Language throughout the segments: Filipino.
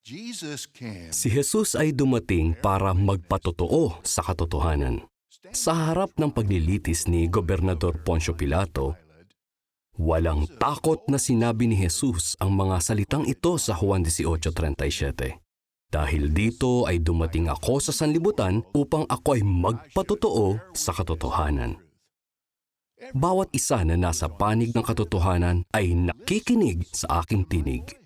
Si Jesus ay dumating para magpatotoo sa katotohanan. Sa harap ng paglilitis ni Gobernador Poncio Pilato, walang takot na sinabi ni Jesus ang mga salitang ito sa Juan 18.37. Dahil dito ay dumating ako sa sanlibutan upang ako ay magpatotoo sa katotohanan. Bawat isa na nasa panig ng katotohanan ay nakikinig sa aking tinig.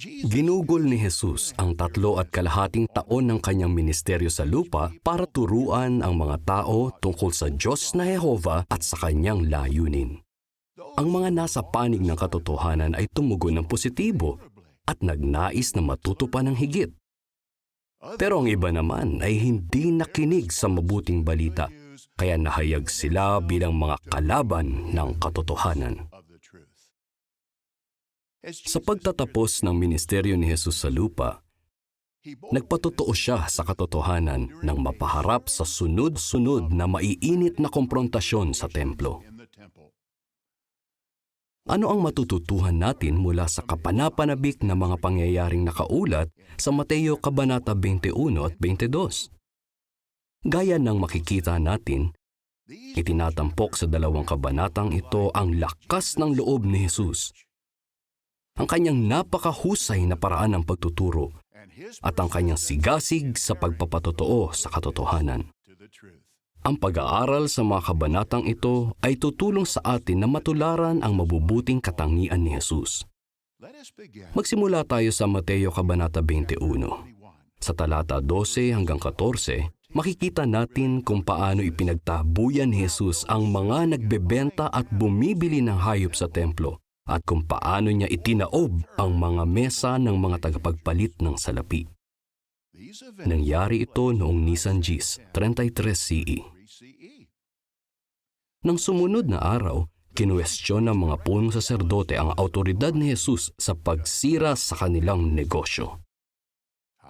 Ginugol ni Jesus ang tatlo at kalahating taon ng kanyang ministeryo sa lupa para turuan ang mga tao tungkol sa Diyos na Jehova at sa kanyang layunin. Ang mga nasa panig ng katotohanan ay tumugon ng positibo at nagnais na matuto pa ng higit. Pero ang iba naman ay hindi nakinig sa mabuting balita, kaya nahayag sila bilang mga kalaban ng katotohanan. Sa pagtatapos ng ministeryo ni Jesus sa lupa, Nagpatotoo siya sa katotohanan nang mapaharap sa sunod-sunod na maiinit na komprontasyon sa templo. Ano ang matututuhan natin mula sa kapanapanabik na mga pangyayaring nakaulat sa Mateo Kabanata 21 at 22? Gaya ng makikita natin, itinatampok sa dalawang kabanatang ito ang lakas ng loob ni Jesus, ang kanyang napakahusay na paraan ng pagtuturo at ang kanyang sigasig sa pagpapatotoo sa katotohanan. Ang pag-aaral sa mga kabanatang ito ay tutulong sa atin na matularan ang mabubuting katangian ni Jesus. Magsimula tayo sa Mateo Kabanata 21. 21. Sa talata 12 hanggang 14, makikita natin kung paano ipinagtabuyan ni Jesus ang mga nagbebenta at bumibili ng hayop sa templo at kung paano niya itinaob ang mga mesa ng mga tagapagpalit ng salapi. Nangyari ito noong Nisan Gis, 33 CE. 3 CE. Nang sumunod na araw, kinuwestiyon ng mga punong saserdote ang autoridad ni Jesus sa pagsira sa kanilang negosyo.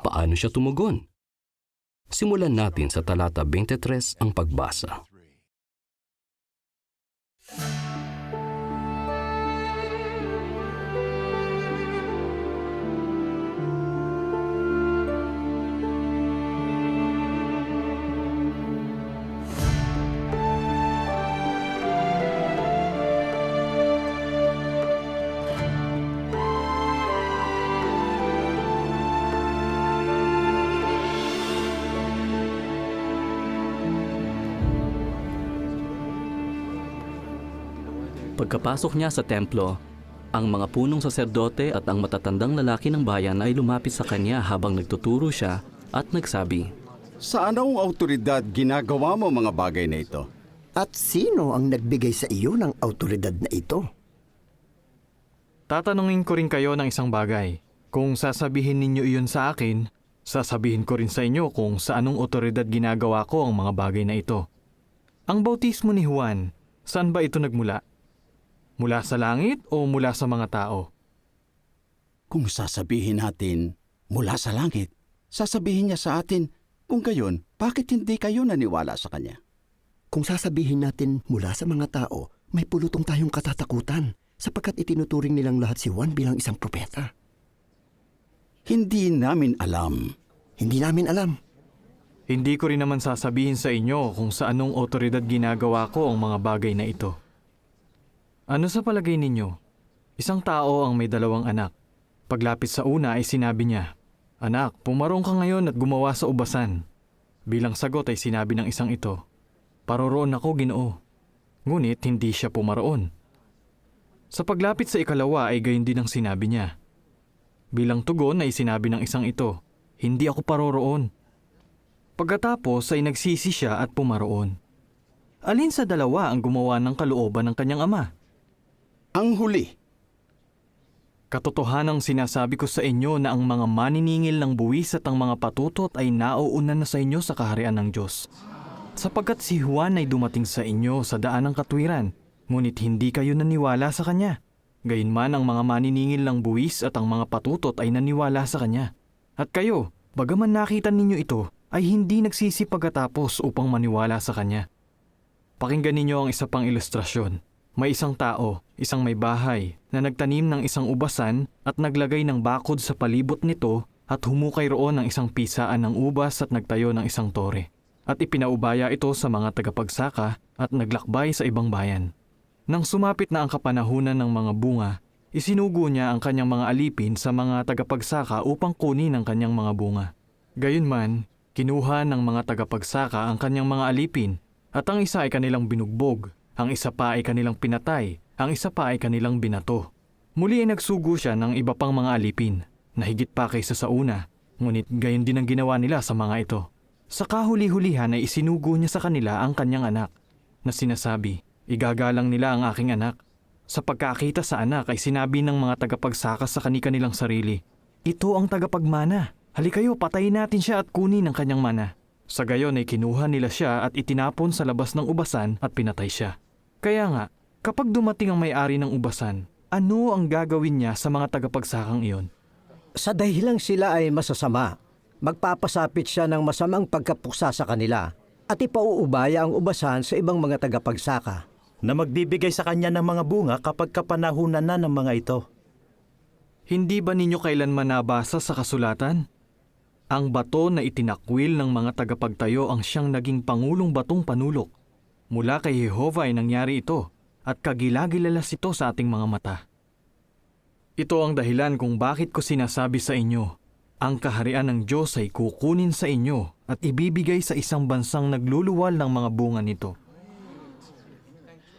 Paano siya tumugon? Simulan natin sa talata 23 ang pagbasa. Pagkapasok niya sa templo, ang mga punong saserdote at ang matatandang lalaki ng bayan ay lumapit sa kanya habang nagtuturo siya at nagsabi, Sa anong autoridad ginagawa mo mga bagay na ito? At sino ang nagbigay sa iyo ng autoridad na ito? Tatanungin ko rin kayo ng isang bagay. Kung sasabihin ninyo iyon sa akin, sasabihin ko rin sa inyo kung sa anong otoridad ginagawa ko ang mga bagay na ito. Ang bautismo ni Juan, saan ba ito nagmula? Mula sa langit o mula sa mga tao? Kung sasabihin natin mula sa langit, sasabihin niya sa atin, kung gayon, bakit hindi kayo naniwala sa kanya? Kung sasabihin natin mula sa mga tao, may pulutong tayong katatakutan sapagkat itinuturing nilang lahat si Juan bilang isang propeta. Hindi namin alam. Hindi namin alam. Hindi ko rin naman sasabihin sa inyo kung sa anong otoridad ginagawa ko ang mga bagay na ito. Ano sa palagay ninyo? Isang tao ang may dalawang anak. Paglapit sa una ay sinabi niya, Anak, pumarong ka ngayon at gumawa sa ubasan. Bilang sagot ay sinabi ng isang ito, Paroroon ako, ginoo. Ngunit hindi siya pumaroon. Sa paglapit sa ikalawa ay gayon din ang sinabi niya. Bilang tugon ay sinabi ng isang ito, Hindi ako paroroon. Pagkatapos ay nagsisi siya at pumaroon. Alin sa dalawa ang gumawa ng kalooban ng kanyang ama? Ang huli, Katotohanang sinasabi ko sa inyo na ang mga maniningil ng buwis at ang mga patutot ay nauuna na sa inyo sa kaharian ng Diyos. Sapagkat si Juan ay dumating sa inyo sa daan ng katwiran, ngunit hindi kayo naniwala sa kanya. Gayunman ang mga maniningil ng buwis at ang mga patutot ay naniwala sa kanya. At kayo, bagaman nakita ninyo ito, ay hindi nagsisi pagkatapos upang maniwala sa kanya. Pakinggan ninyo ang isa pang ilustrasyon. May isang tao, isang may bahay, na nagtanim ng isang ubasan at naglagay ng bakod sa palibot nito at humukay roon ng isang pisaan ng ubas at nagtayo ng isang tore. At ipinaubaya ito sa mga tagapagsaka at naglakbay sa ibang bayan. Nang sumapit na ang kapanahunan ng mga bunga, isinugo niya ang kanyang mga alipin sa mga tagapagsaka upang kunin ang kanyang mga bunga. Gayunman, kinuha ng mga tagapagsaka ang kanyang mga alipin at ang isa ay kanilang binugbog, ang isa pa ay kanilang pinatay, ang isa pa ay kanilang binato. Muli ay nagsugo siya ng iba pang mga alipin na higit pa kaysa sa una, ngunit gayon din ang ginawa nila sa mga ito. Sa kahuli-hulihan ay isinugo niya sa kanila ang kanyang anak na sinasabi, igagalang nila ang aking anak. Sa pagkakita sa anak ay sinabi ng mga tagapagsaka sa kani-kanilang sarili, Ito ang tagapagmana. Halikayo, patayin natin siya at kunin ang kanyang mana. Sa gayon ay kinuha nila siya at itinapon sa labas ng ubasan at pinatay siya. Kaya nga, kapag dumating ang may-ari ng ubasan, ano ang gagawin niya sa mga tagapagsakang iyon? Sa dahilang sila ay masasama, magpapasapit siya ng masamang pagkapuksa sa kanila at ipauubaya ang ubasan sa ibang mga tagapagsaka. na magbibigay sa kanya ng mga bunga kapag kapanahunan na ng mga ito. Hindi ba ninyo kailanman nabasa sa kasulatan? Ang bato na itinakwil ng mga tagapagtayo ang siyang naging pangulong batong panulok. Mula kay Jehova ay nangyari ito at kagilagilalas ito sa ating mga mata. Ito ang dahilan kung bakit ko sinasabi sa inyo, ang kaharian ng Diyos ay kukunin sa inyo at ibibigay sa isang bansang nagluluwal ng mga bunga nito.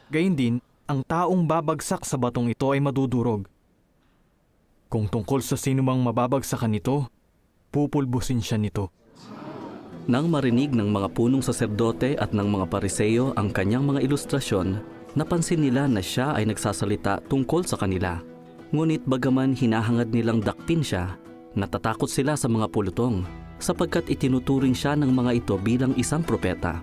Gayun din, ang taong babagsak sa batong ito ay madudurog. Kung tungkol sa sinumang mababagsakan nito, pupulbusin siya nito. Nang marinig ng mga punong saserdote at ng mga pariseyo ang kanyang mga ilustrasyon, napansin nila na siya ay nagsasalita tungkol sa kanila. Ngunit bagaman hinahangad nilang dakpin siya, natatakot sila sa mga pulutong sapagkat itinuturing siya ng mga ito bilang isang propeta.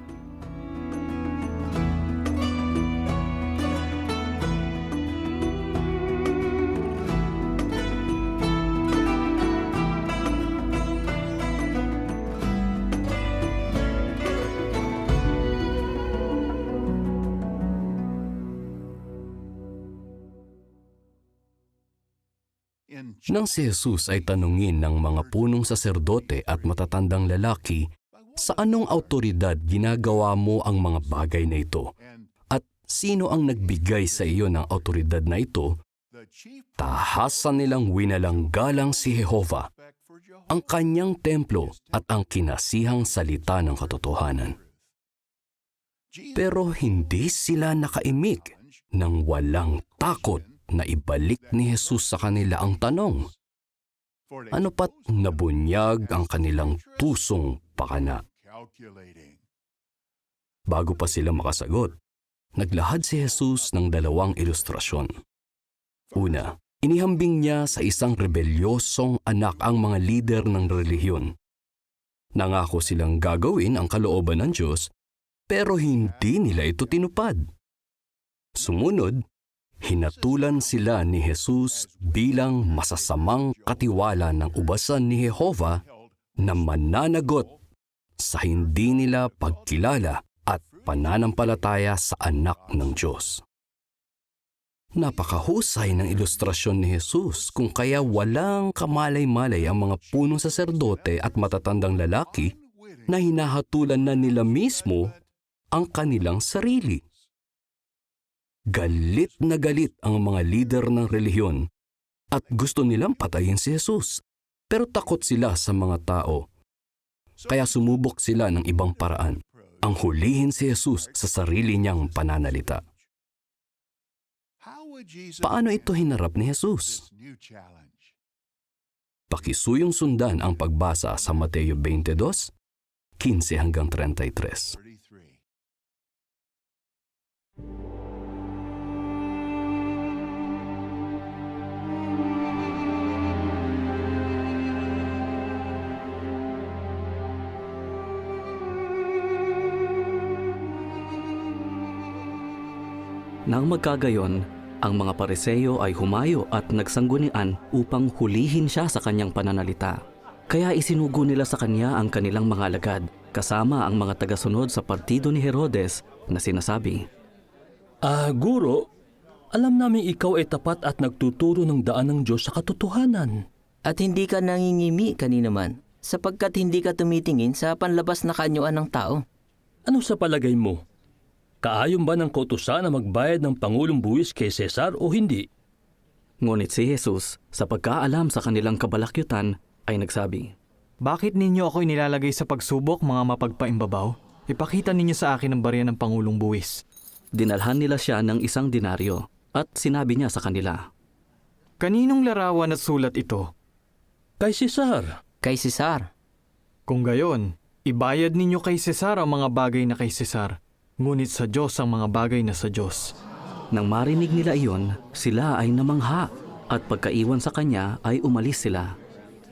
Nang si Jesus ay tanungin ng mga punong saserdote at matatandang lalaki, sa anong autoridad ginagawa mo ang mga bagay na ito? At sino ang nagbigay sa iyo ng autoridad na ito? Tahasan nilang winalanggalang si Jehovah. ang kanyang templo at ang kinasihang salita ng katotohanan. Pero hindi sila nakaimik nang walang takot na ibalik ni Jesus sa kanila ang tanong. Ano pat nabunyag ang kanilang pusong pakana. Bago pa sila makasagot, naglahad si Jesus ng dalawang ilustrasyon. Una, inihambing niya sa isang rebelyosong anak ang mga lider ng relihiyon. Nangako silang gagawin ang kalooban ng Diyos, pero hindi nila ito tinupad. Sumunod, hinatulan sila ni Jesus bilang masasamang katiwala ng ubasan ni Jehova na mananagot sa hindi nila pagkilala at pananampalataya sa anak ng Diyos. Napakahusay ng ilustrasyon ni Jesus kung kaya walang kamalay-malay ang mga punong saserdote at matatandang lalaki na hinahatulan na nila mismo ang kanilang sarili. Galit na galit ang mga lider ng relihiyon at gusto nilang patayin si Jesus. Pero takot sila sa mga tao. Kaya sumubok sila ng ibang paraan. Ang hulihin si Jesus sa sarili niyang pananalita. Paano ito hinarap ni Jesus? Pakisuyong sundan ang pagbasa sa Mateo 22, 15 hanggang 33. Nang magkagayon, ang mga pariseyo ay humayo at nagsanggunian upang hulihin siya sa kanyang pananalita. Kaya isinugo nila sa kanya ang kanilang mga alagad, kasama ang mga tagasunod sa partido ni Herodes na sinasabi, Ah, guro, Alam namin ikaw ay tapat at nagtuturo ng daan ng Diyos sa katotohanan. At hindi ka nangingimi kanino man, sapagkat hindi ka tumitingin sa panlabas na kaanyuan ng tao. Ano sa palagay mo? Kaayon ba ng kautusan na magbayad ng Pangulong Buwis kay Cesar o hindi? Ngunit si Jesus, sa pagkaalam sa kanilang kabalakyutan, ay nagsabi, Bakit ninyo ako inilalagay sa pagsubok, mga mapagpaimbabaw? Ipakita ninyo sa akin ang barya ng Pangulong Buwis. Dinalhan nila siya ng isang dinaryo at sinabi niya sa kanila, Kaninong larawan at sulat ito? Kay Cesar. Kay Cesar, Kung gayon, ibayad ninyo kay Cesar ang mga bagay na kay Cesar, ngunit sa Diyos ang mga bagay na sa Diyos. Nang marinig nila iyon, sila ay namangha at pagkaiwan sa kanya ay umalis sila.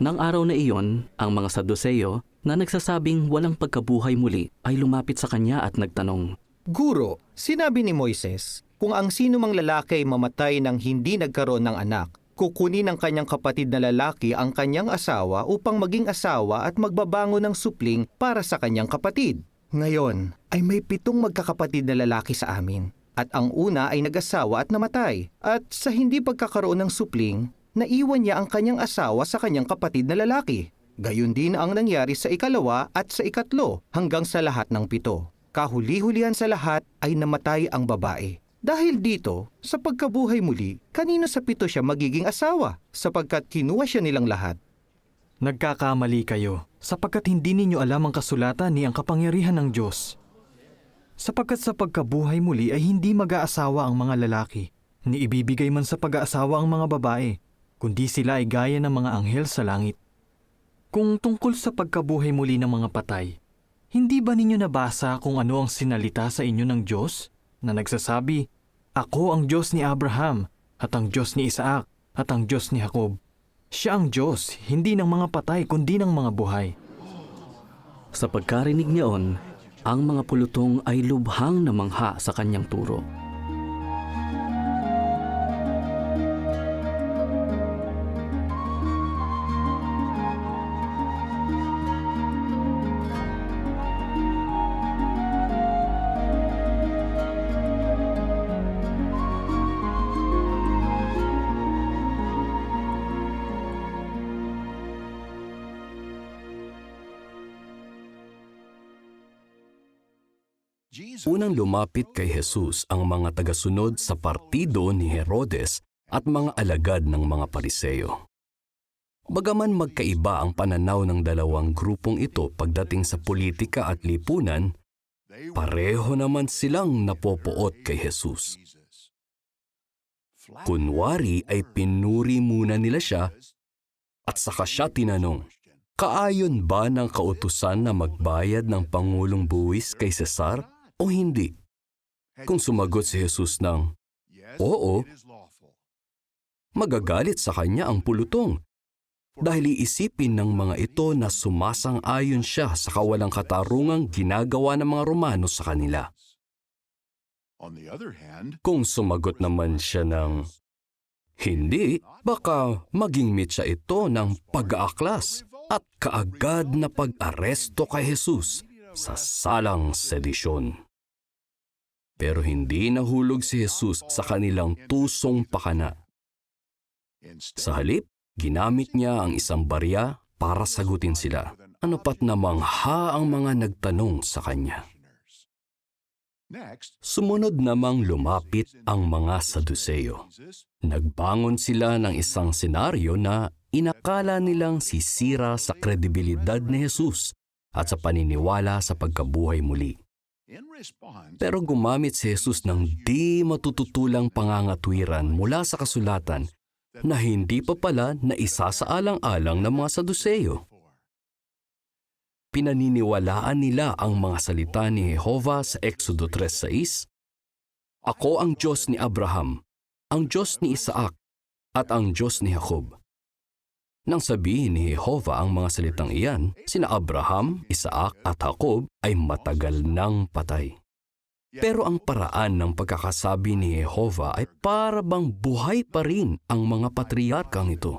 Nang araw na iyon, ang mga Saduseyo na nagsasabing walang pagkabuhay muli ay lumapit sa kanya at nagtanong, Guro, sinabi ni Moises, kung ang sino mang lalaki ay mamatay nang hindi nagkaroon ng anak, kukunin ng kanyang kapatid na lalaki ang kanyang asawa upang maging asawa at magbabango ng supling para sa kanyang kapatid. Ngayon, ay may pitong magkakapatid na lalaki sa amin. At ang una ay nag-asawa at namatay. At sa hindi pagkakaroon ng supling, naiwan niya ang kanyang asawa sa kanyang kapatid na lalaki. Gayon din ang nangyari sa ikalawa at sa ikatlo hanggang sa lahat ng pito. Kahuli-hulihan sa lahat ay namatay ang babae. Dahil dito, sa pagkabuhay muli, kanino sa pito siya magiging asawa sapagkat kinuha siya nilang lahat. Nagkakamali kayo, sapagkat hindi ninyo alam ang kasulatan ni ang kapangyarihan ng Diyos. Sapagkat sa pagkabuhay muli ay hindi mag-aasawa ang mga lalaki, ni ibibigay man sa pag-aasawa ang mga babae, kundi sila ay gaya ng mga anghel sa langit. Kung tungkol sa pagkabuhay muli ng mga patay, hindi ba ninyo nabasa kung ano ang sinalita sa inyo ng Diyos na nagsasabi, Ako ang Diyos ni Abraham, at ang Diyos ni Isaac, at ang Diyos ni Jacob. Siya ang Diyos, hindi ng mga patay kundi ng mga buhay. Sa pagkarinig niyaon, ang mga pulutong ay lubhang namangha sa kanyang turo. Unang lumapit kay Jesus ang mga tagasunod sa partido ni Herodes at mga alagad ng mga pariseyo. Bagaman magkaiba ang pananaw ng dalawang grupong ito pagdating sa politika at lipunan, pareho naman silang napopoot kay Jesus. Kunwari ay pinuri muna nila siya at saka siya tinanong, Kaayon ba ng kautusan na magbayad ng Pangulong buwis kay Cesar o hindi? Kung sumagot si Jesus ng, Oo. magagalit sa kanya ang pulutong dahil iisipin ng mga ito na sumasang-ayon siya sa kawalang katarungang ginagawa ng mga Romano sa kanila. Kung sumagot naman siya ng hindi, baka maging mitsa ito ng pag-aaklas at kaagad na pag-aresto kay Jesus sa salang sedisyon. Pero hindi nahulog si Jesus sa kanilang tusong pakana. Sa halip, ginamit niya ang isang barya para sagutin sila. Ano pat namang ha ang mga nagtanong sa kanya. Sumunod namang lumapit ang mga Saduseyo. Nagbangon sila ng isang senaryo na inakala nilang sisira sa kredibilidad ni Jesus at sa paniniwala sa pagkabuhay muli. Pero gumamit si Jesus ng di matututulang pangangatwiran mula sa kasulatan na hindi pa pala na isa sa alang-alang ng mga Saduseyo. Pinaniniwalaan nila ang mga salita ni Jehova sa Exodo 3.6, Ako ang Diyos ni Abraham, ang Diyos ni Isaac, at ang Diyos ni Jacob. Nang sabihin ni Jehova ang mga salitang iyan, sina Abraham, Isaac at Jacob ay matagal nang patay. Pero ang paraan ng pagkakasabi ni Jehova ay para bang buhay pa rin ang mga patriarkang ito.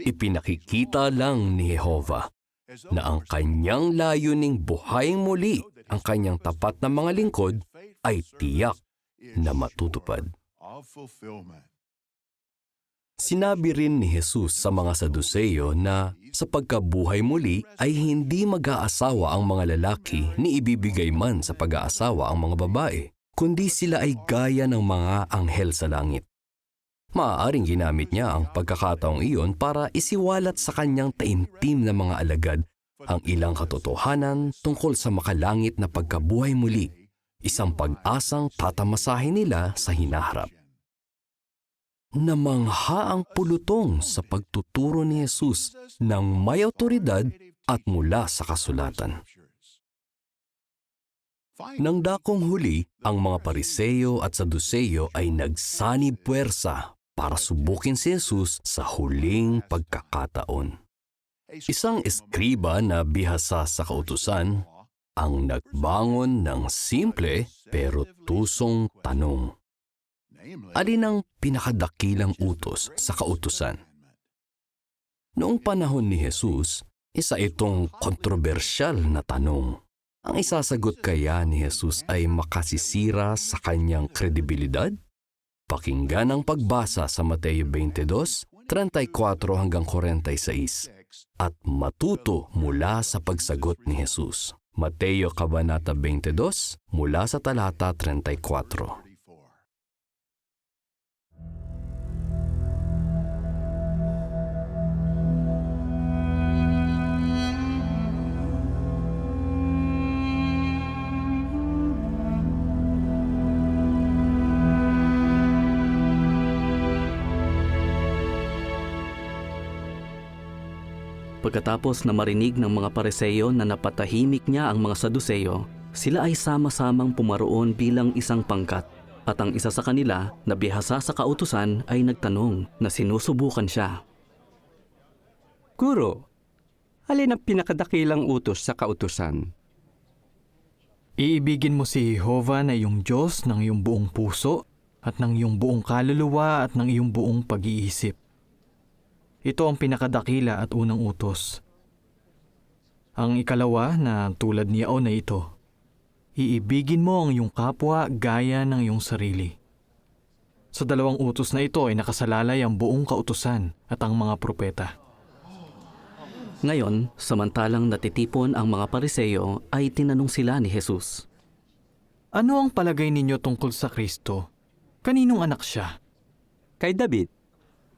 Ipinakikita lang ni Jehova as na ang kanyang layuning buhayin muli ang kanyang tapat na mga lingkod ay tiyak na matutupad. Sinabi rin ni Jesus sa mga Saduseyo na sa pagkabuhay muli ay hindi mag-aasawa ang mga lalaki ni ibibigay man sa pag-aasawa ang mga babae, kundi sila ay gaya ng mga anghel sa langit. Maaaring ginamit niya ang pagkakataong iyon para isiwalat sa kanyang taimtim na mga alagad ang ilang katotohanan tungkol sa makalangit na pagkabuhay muli, isang pag-asang tatamasahin nila sa hinaharap. Namangha ang pulutong sa pagtuturo ni Jesus ng may otoridad at mula sa kasulatan. Nang dakong huli, ang mga pariseyo at saduseyo ay nagsanib puwersa para subukin si Jesus sa huling pagkakataon. Isang eskriba na bihasa sa kautusan ang nagbangon ng simple pero tusong tanong. Alin ang pinakadakilang utos sa kautusan? Noong panahon ni Jesus, isa itong kontrobersyal na tanong. Ang isasagot kaya ni Jesus ay makasisira sa kanyang kredibilidad? Pakinggan ang pagbasa sa Mateo 22, 34 hanggang 46 at matuto mula sa pagsagot ni Jesus. Mateo Kabanata 22 mula sa talata 34. Pagkatapos na marinig ng mga pareseyo na napatahimik niya ang mga saduseyo, sila ay sama-samang pumaroon bilang isang pangkat. At ang isa sa kanila na bihasa sa kautusan ay nagtanong na sinusubukan siya. Guro, alin ang pinakadakilang utos sa kautusan? Iibigin mo si Jehovah na iyong Diyos ng iyong buong puso at ng iyong buong kaluluwa at ng iyong buong pag-iisip. Ito ang pinakadakila at unang utos. Ang ikalawa na tulad ni Aon na ito, iibigin mo ang iyong kapwa gaya ng iyong sarili. Sa dalawang utos na ito ay nakasalalay ang buong kautusan at ang mga propeta. Ngayon, samantalang natitipon ang mga pariseyo, ay tinanong sila ni Jesus. Ano ang palagay ninyo tungkol sa Kristo? Kaninong anak siya? Kay David,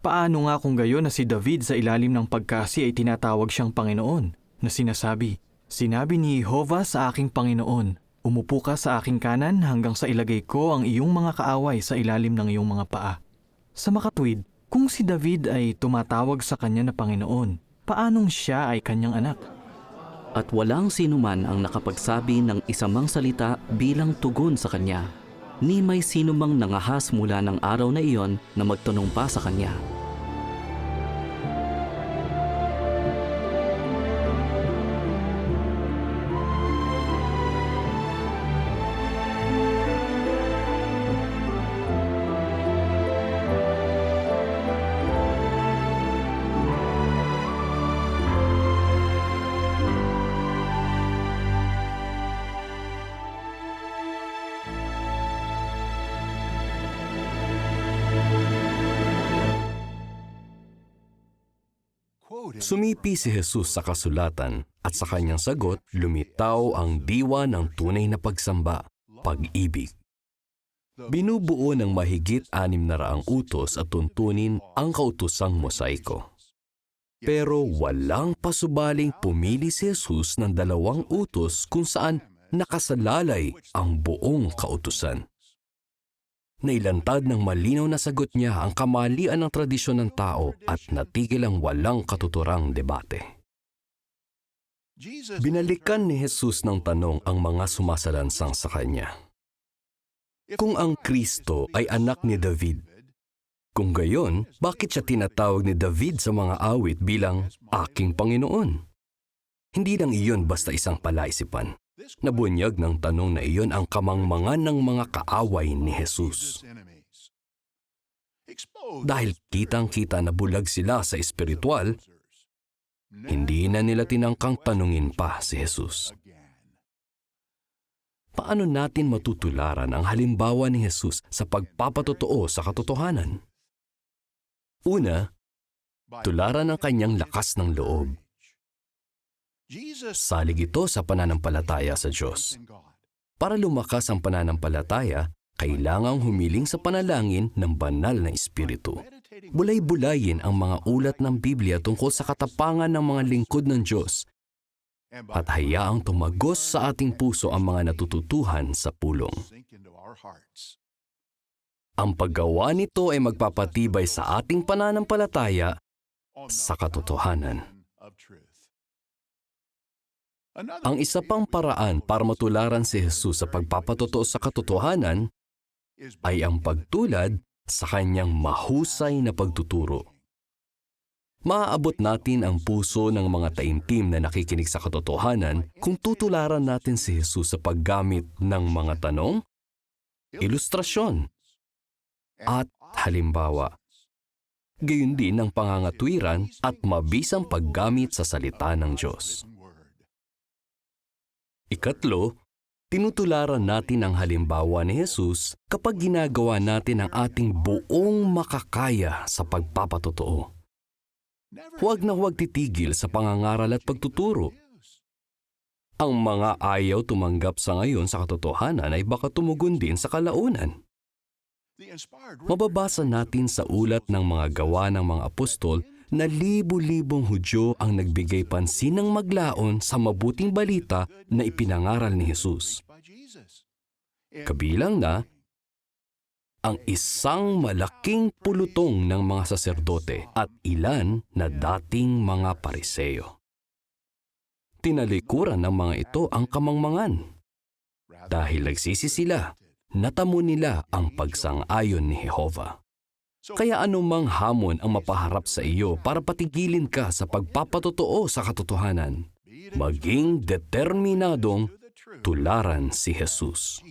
Paano nga kung gayon na si David sa ilalim ng pagkasi ay tinatawag siyang Panginoon na sinasabi, Sinabi ni Jehovah sa aking Panginoon, Umupo ka sa aking kanan hanggang sa ilagay ko ang iyong mga kaaway sa ilalim ng iyong mga paa. Sa makatwid, kung si David ay tumatawag sa kanya na Panginoon, paanong siya ay kanyang anak? At walang sino man ang nakapagsabi ng isamang salita bilang tugon sa kanya. Ni may sino mang nangahas mula ng araw na iyon na magtanong pa sa kanya. Sumipi si Jesus sa kasulatan at sa kanyang sagot lumitaw ang diwa ng tunay na pagsamba, pag-ibig. Binubuo ng mahigit anim na raang utos at tuntunin ang kautusang mosaiko. Pero walang pasubaling pumili si Jesus ng dalawang utos kung saan nakasalalay ang buong kautusan. Nailantad ng malinaw na sagot niya ang kamalian ng tradisyon ng tao at natigil ang walang katuturang debate. Binalikan ni Jesus ng tanong ang mga sumasalansang sa kanya. Kung ang Kristo ay anak ni David, kung gayon, bakit siya tinatawag ni David sa mga awit bilang aking Panginoon? Hindi lang iyon basta isang palaisipan. Nabunyag ng tanong na iyon ang kamangmangan ng mga kaaway ni Jesus. Dahil kitang-kita na bulag sila sa espiritual, hindi na nila tinangkang tanungin pa si Jesus. Paano natin matutularan ang halimbawa ni Jesus sa pagpapatotoo sa katotohanan? Una, tularan ang kanyang lakas ng loob. Salig ito sa pananampalataya sa Diyos. Para lumakas ang pananampalataya, kailangang humiling sa panalangin ng banal na Espiritu. Bulay-bulayin ang mga ulat ng Biblia tungkol sa katapangan ng mga lingkod ng Diyos at hayaang tumagos sa ating puso ang mga natututuhan sa pulong. Ang paggawa nito ay magpapatibay sa ating pananampalataya sa katotohanan. Ang isa pang paraan para matularan si Jesus sa pagpapatotoo sa katotohanan ay ang pagtulad sa kanyang mahusay na pagtuturo. Maaabot natin ang puso ng mga taimtim na nakikinig sa katotohanan kung tutularan natin si Jesus sa paggamit ng mga tanong, ilustrasyon, at halimbawa. Gayon din ang pangangatwiran at mabisang paggamit sa salita ng Diyos. Ikatlo, tinutularan natin ang halimbawa ni Jesus kapag ginagawa natin ang ating buong makakaya sa pagpapatotoo. Huwag na huwag titigil sa pangangaral at pagtuturo. Ang mga ayaw tumanggap sa ngayon sa katotohanan ay baka tumugon din sa kalaunan. Mababasa natin sa ulat ng mga gawa ng mga apostol na libu-libong Hudyo ang nagbigay pansin ng maglaon sa mabuting balita na ipinangaral ni Jesus. Kabilang na ang isang malaking pulutong ng mga saserdote at ilan na dating mga pariseyo. Tinalikuran ng mga ito ang kamangmangan. Dahil nagsisi sila, natamo nila ang pagsang-ayon ni Jehova. Kaya anumang hamon ang mapaharap sa iyo para patigilin ka sa pagpapatotoo sa katotohanan, maging determinadong tularan si Jesus.